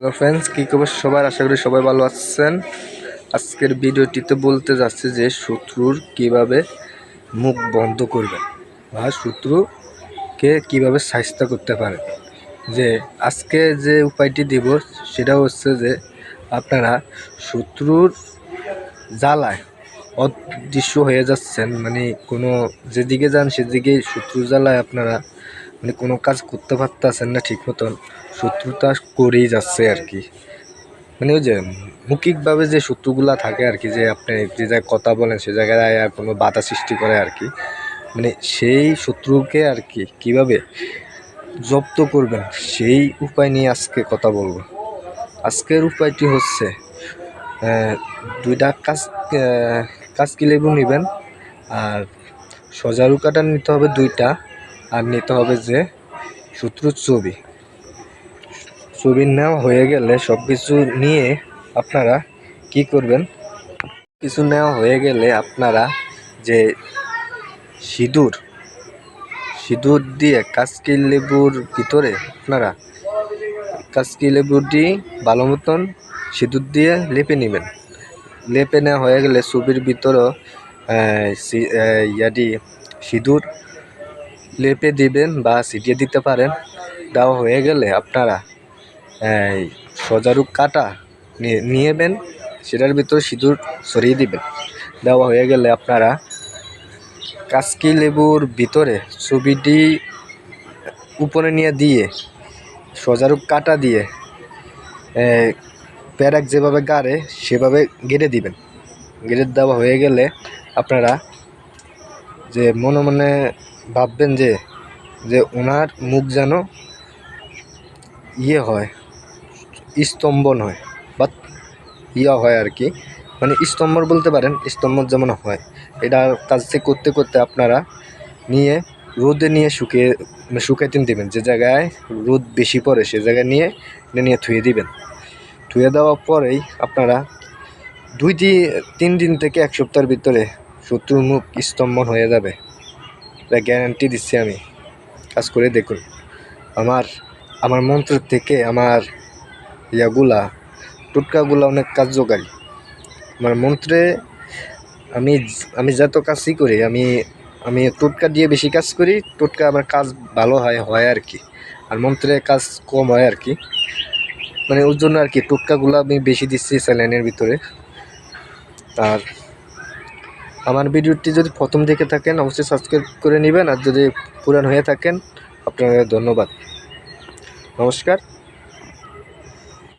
Hello friends কী খবর সবার? আশা করি সবাই ভালো আছেন। আজকের ভিডিওটিতে বলতে যাচ্ছে যে শত্রুর কীভাবে মুখ বন্ধ করবেন বা শত্রুকে কীভাবে সাহায্য করতে পারেন। যে আজকে যে উপায়টি দিব, সেটা হচ্ছে যে আপনারা শত্রুর জ্বালায় অদৃশ্য হয়ে যাচ্ছেন। মানে কোনো যেদিকে যান সেদিকেই শত্রু জ্বালায় আপনারা মানে কোনো কাজ করতে পারতেছেন না ঠিক মতন, শত্রুতা করেই যাচ্ছে আর কি। মানে ওই যে মৌখিকভাবে যে শত্রুগুলা থাকে আর কি, যে আপনি যে জায়গায় কথা বলেন, সে জায়গায় আর কোনো বাধা সৃষ্টি করে আর কি। মানে সেই শত্রুকে আর কি কীভাবে জব্দ করবেন, সেই উপায় নিয়ে আজকে কথা বলব। আজকের উপায়টি হচ্ছে দুইটা কাজ কাজ লেবু নেবেন? আর সজারু কাটা নিতে হবে দুইটা। আর নিতে হবে যে শত্রুর ছবি। ছবি নেওয়া হয়ে গেলে সব কিছু নিয়ে আপনারা কি করবেন? কিছু নেওয়া হয়ে গেলে আপনারা যে সিঁদুর সিঁদুর দিয়ে কাসকি লেবুর ভিতরে আপনারা কাসকি লেবুটি ভালো মতন সিঁদুর দিয়ে লেপে নেবেন। লেপে নেওয়া হয়ে গেলে ছবির ভিতরেও ইয়াটি সিঁদুর লেপে দিবেন বা ছিটিয়ে দিতে পারেন। দেওয়া হয়ে গেলে আপনারা, এই সজারু কাটা নিয়ে নিয়েবেন, সেটার ভিতরে সিঁদুর ছড়িয়ে দিবেন। দেওয়া হয়ে গেলে আপনারা কাসকি লেবুর ভিতরে ছবিটি উপরে নিয়ে দিয়ে সজারু কাটা দিয়ে প্যারাক যেভাবে গাড়ে সেভাবে গেড়ে দিবেন। গেড়ে দেওয়া হয়ে গেলে আপনারা যে মনে মনে ভাববেন যে যে ওনার মুখ যেন ইয়ে হয় স্তম্ভন হয় বা ইয়া হয় আর কি। মানে স্তম্ভন বলতে পারেন স্তম্ভন যেমন হয়। এটা কাজটি করতে করতে আপনারা নিয়ে, রোদে নিয়ে শুকিয়ে মানে শুকাইতে দেবেন। যে জায়গায় রোদ বেশি পড়ে, সে জায়গায় নিয়ে এটা নিয়ে ধুয়ে দিবেন। ধুয়ে দেওয়ার পরেই আপনারা দুই দিন তিন দিন থেকে এক সপ্তাহের ভিতরে শত্রুর মুখ স্তম্ভন হয়ে যাবে। এটা গ্যারান্টি দিচ্ছি আমি। কাজ করে দেখুন। আমার আমার মন্ত্র থেকে আমার ইয়াগুলা, টোটকাগুলা অনেক কার্যকারী। আমার মন্ত্রে আমি আমি যত কাজই করি, আমি আমি টোটকা দিয়ে বেশি কাজ করি, টোটকা আমার কাজ ভালো হয় হয় আর কি। আর মন্ত্রে কাজ কম হয় আর কি। মানে ওর জন্য আর কি, টোটকাগুলো আমি বেশি দিচ্ছি স্যালাইনের ভিতরে। আর আমার ভিডিওটি যদি প্রথম দেখে থাকেন, অবশ্যই সাবস্ক্রাইব করে নেবেন। আর যদি পুরান হয়ে থাকেন, আপনাকে ধন্যবাদ। নমস্কার।